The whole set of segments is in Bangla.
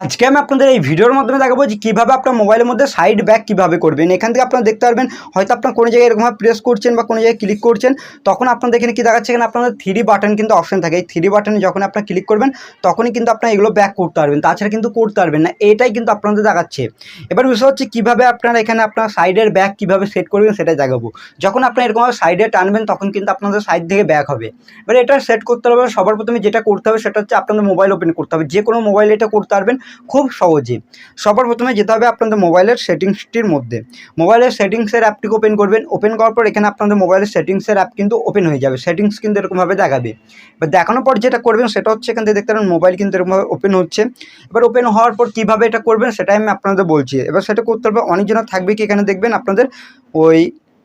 আজকে আমি আপনাদের এই ভিডিওর মাধ্যমে দেখাবো যে কীভাবে আপনার মোবাইলের মধ্যে সাইড ব্যাক কীভাবে করবেন। এখান থেকে আপনারা দেখতে পারবেন, হয়তো আপনার কোনো জায়গায় এরকমভাবে প্রেস করছেন বা কোনো জায়গায় ক্লিক করছেন, তখন আপনাদের এখানে কী দেখাচ্ছে? এখানে আপনাদের থ্রি বাটন কিন্তু অপশন থাকে। এই থ্রি বাটনে যখন আপনার ক্লিক করবেন, তখনই কিন্তু আপনার এগুলো ব্যাক করতে পারবেন। তাছাড়া কিন্তু করতে পারবেন না। এটাই কিন্তু আপনাদের দেখাচ্ছে। এবার বিষয় হচ্ছে কীভাবে আপনারা এখানে আপনার সাইডের ব্যাক কীভাবে সেট করবেন সেটাই দেখাবো। যখন আপনার এরকমভাবে সাইডে টানবেন, তখন কিন্তু আপনাদের সাইড থেকে ব্যাক হবে। এবার এটা সেট করতে হবে, সবার প্রথমে যেটা করতে হবে সেটা হচ্ছে আপনাদের মোবাইল ওপেন করতে হবে। যে কোনো মোবাইল এটা করতে পারবেন খুব সহজে। সবার প্রথমে যেতে হবে আপনাদের মোবাইলের সেটিংসটির মধ্যে। মোবাইলের সেটিংসের অ্যাপটিকে ওপেন করবেন। ওপেন করার পর এখানে আপনাদের মোবাইলের সেটিংসের অ্যাপ কিন্তু ওপেন হয়ে যাবে। সেটিংস কিন্তু এরকমভাবে দেখাবে। এবার দেখানোর পর যেটা করবেন সেটা হচ্ছে এখান থেকে দেখতে পারেন মোবাইল কিন্তু এরকমভাবে ওপেন হচ্ছে। এবার ওপেন হওয়ার পর কীভাবে এটা করবেন সেটাই আমি আপনাদের বলছি। এবার সেটা করতে হবে অনেকজনের থাকবে কি এখানে দেখবেন আপনাদের ওই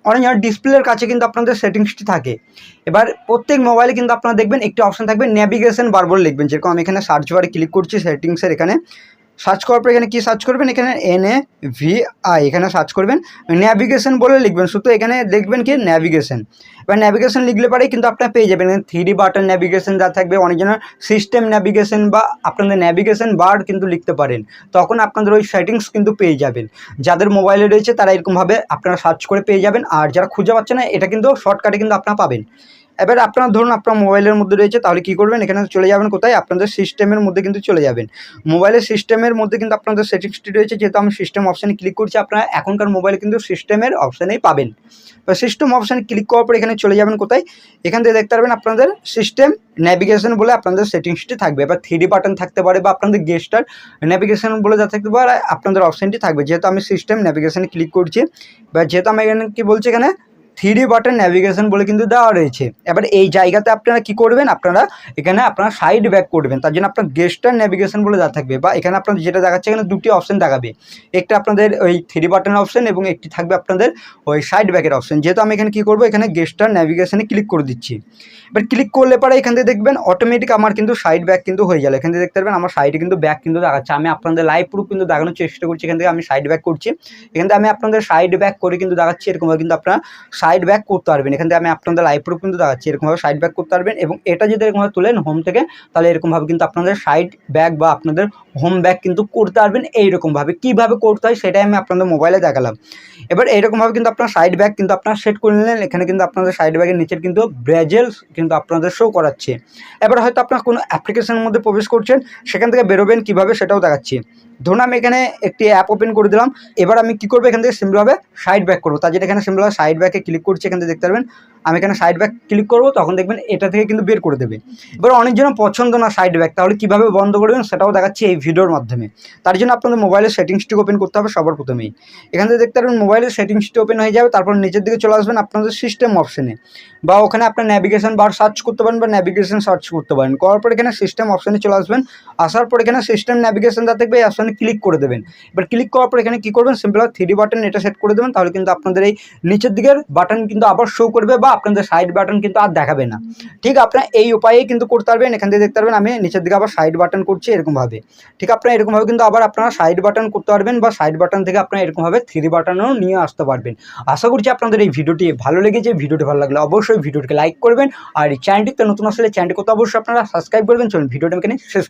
অনেকজনের ডিসপ্লের কাছে কিন্তু আপনাদের সেটিংসটি থাকে। এবার প্রত্যেক মোবাইলে কিন্তু আপনারা দেখবেন, একটি অপশান থাকবে ন্যাভিগেশন বারবার লিখবেন। যেরকম আমি এখানে সার্চ বারে ক্লিক করছি সেটিংসের এখানে। সার্চ করার পর এখানে কী সার্চ করবেন? এখানে এন এ ভি আই এখানে সার্চ করবেন। ন্যাভিগেশন বলে লিখবেন। শুধু এখানে দেখবেন কি? ন্যাভিগেশন এবার ন্যাভিগেশন লিখলে পরেই কিন্তু আপনার পেয়ে যাবেন। থ্রি বাটন ন্যাভিগেশন যা থাকবে অনেকজনের সিস্টেম ন্যাভিগেশন বা আপনাদের ন্যাভিগেশন বার কিন্তু লিখতে পারেন। তখন আপনাদের ওই সেটিংস কিন্তু পেয়ে যাবেন। যাদের মোবাইলে রয়েছে, তারা এরকমভাবে আপনারা সার্চ করে পেয়ে যাবেন। আর যারা খুঁজে পাচ্ছে না, এটা কিন্তু শর্টকাটে কিন্তু আপনারা পাবেন। এবার আপনার ধরুন আপনার মোবাইলের মধ্যে রয়েছে, তাহলে কী করবেন? এখানে চলে যাবেন কোথায়? আপনাদের সিস্টেমের মধ্যে কিন্তু চলে যাবেন। মোবাইলের সিস্টেমের মধ্যে কিন্তু আপনাদের সেটিংসটি রয়েছে, যেহেতু আমি সিস্টেম অপশানে ক্লিক করছি, আপনারা এখনকার মোবাইলে কিন্তু সিস্টেমের অপশানেই পাবেন। বা সিস্টেম অপশানে ক্লিক করার পর এখানে চলে যাবেন কোথায়? এখান থেকে দেখতে পারবেন আপনাদের সিস্টেম ন্যাভিগেশন বলে আপনাদের সেটিংসটি থাকবে। এবার থ্রি বাটন থাকতে পারে বা আপনাদের গেস্টার ন্যাভিগেশন বলে যা থাকতে পারে, আপনাদের অপশানটি থাকবে। যেহেতু আমি সিস্টেম ন্যাভিগেশনে ক্লিক করছি বা যেহেতু আমি এখানে কী বলছি এখানে? থ্রি বাটন ন্যাভিগেশন বলে কিন্তু দেওয়া রয়েছে। এবার এই জায়গাতে আপনারা কি করবেন? আপনারা এখানে আপনারা সাইড ব্যাক করবেন। তার জন্য আপনার গেস্টার ন্যাভিগেশন বলে দেওয়া থাকবে বা এখানে আপনাদের যেটা দেখাচ্ছে, এখানে দুটি অপশন দেখাবে। একটা আপনাদের ওই থ্রি বাটন অপশন এবং একটি থাকবে আপনাদের ওই সাইড ব্যাকের অপশন যেহেতু আমি এখানে কী করব? এখানে গেস্টার ন্যাভিগেশনে ক্লিক করে দিচ্ছি। এবার ক্লিক করলে পরে এখান থেকে দেখবেন অটোমেটিক আমার কিন্তু সাইড ব্যাক কিন্তু হয়ে গেল। এখান থেকে দেখতে পারবেন আমার সাইডে কিন্তু ব্যাক কিন্তু দেখাচ্ছে। আমি আপনাদের লাইভ প্রুফ কিন্তু দেখানোর চেষ্টা করছি। এখান থেকে আমি সাইড ব্যাক করছি। এখান থেকে আমি আপনাদের সাইড ব্যাক করে কিন্তু দেখাচ্ছি। এরকমভাবে কিন্তু আপনারা সাইড ব্যাক করতে পারবেন। এখান থেকে আমি আপনাদের লাইভ প্রুফ কিন্তু দেখাচ্ছি, এরকমভাবে সাইড ব্যাক করতে পারবেন এবং এটা যদি এরকমভাবে তুলেন হোম থেকে, তাহলে এরকমভাবে কিন্তু আপনাদের সাইড ব্যাক বা আপনাদের হোম ব্যাক কিন্তু করতে পারবেন এইরকমভাবে। কীভাবে করতে হয় সেটাই আমি আপনাদের মোবাইলে দেখালাম। এবার এইরকমভাবে কিন্তু আপনার সাইড ব্যাক কিন্তু আপনার সেট করে নিলেন, এখানে কিন্তু আপনাদের সাইড ব্যাগের নিচের কিন্তু ব্রেজেলস কিন্তু আপনাদের শো করাচ্ছে। এবার হয়তো আপনার কোনো অ্যাপ্লিকেশনের মধ্যে প্রবেশ করছেন, সেখান থেকে বেরোবেন কীভাবে সেটাও দেখাচ্ছি। ধরুন আমি এখানে একটি অ্যাপ ওপেন করে দিলাম। এবার আমি কী করব? এখান থেকে সিম্পলভাবে সাইড ব্যাক করব। তার জন্য এখানে সিম্পলভাবে সাইড ব্যাকে ক্লিক করছি, এখান থেকে দেখতে পারবেন। আমি এখানে সাইড ব্যাক ক্লিক করব? তখন দেখবেন এটা থেকে কিন্তু বের করে দেবে। এবার অনেকজনের পছন্দ না সাইড ব্যাক তাহলে কীভাবে বন্ধ করবেন সেটাও দেখাচ্ছি এই ভিডিওর মাধ্যমে। তার জন্য আপনাদের মোবাইলের সেটিংসটি ওপেন করতে হবে সবার প্রথমেই। এখান থেকে দেখতে পারবেন মোবাইলের সেটিংসটি ওপেন হয়ে যাবে, তারপর নিচের দিকে চলে আসবেন আপনাদের সিস্টেম অপশনে বা ওখানে আপনার ন্যাভিগেশন বার সার্চ করতে পারেন বা ন্যাভিগেশন সার্চ করতে পারেন। করার পর এখানে সিস্টেম অপশনে চলে আসবেন। আসার পর এখানে সিস্টেম ন্যাভিগেশন যা থাকবে এই অপশনে ক্লিক করে দেবেন। এবার ক্লিক করার পর এখানে কী করবেন? সিম্পল থ্রি বাটন এটা সেট করে দেবেন, তাহলে কিন্তু আপনাদের এই নিচের দিকের বাটন কিন্তু আবার শো করবে বা আপনাদের সাইড বাটন কিন্তু আর দেখাবে না। ঠিক আপনার এই উপায়েই কিন্তু করতে পারবেন, এখান থেকে দেখতে পারবেন, আমি নিচের দিকে আবার সাইড বাটন করছি এরকমভাবে। ঠিক আপনারা এরকমভাবে কিন্তু আবার আপনারা সাইড বাটন করতে পারবেন বা সাইড বাটন থেকে আপনারা এরকমভাবে থ্রি বাটনও নিয়ে আসতে পারবেন। আশা করছি আপনাদের এই ভিডিওটি ভালো লেগেছে। ভিডিওটি ভালো লাগলে অবশ্যই ভিডিওটিকে লাইক করবেন। আর চ্যানেলটিতে নতুন আসলে চ্যানেলটি করতে অবশ্যই আপনারা সাবস্ক্রাইব করবেন। চলুন, ভিডিওটা এখানে শেষ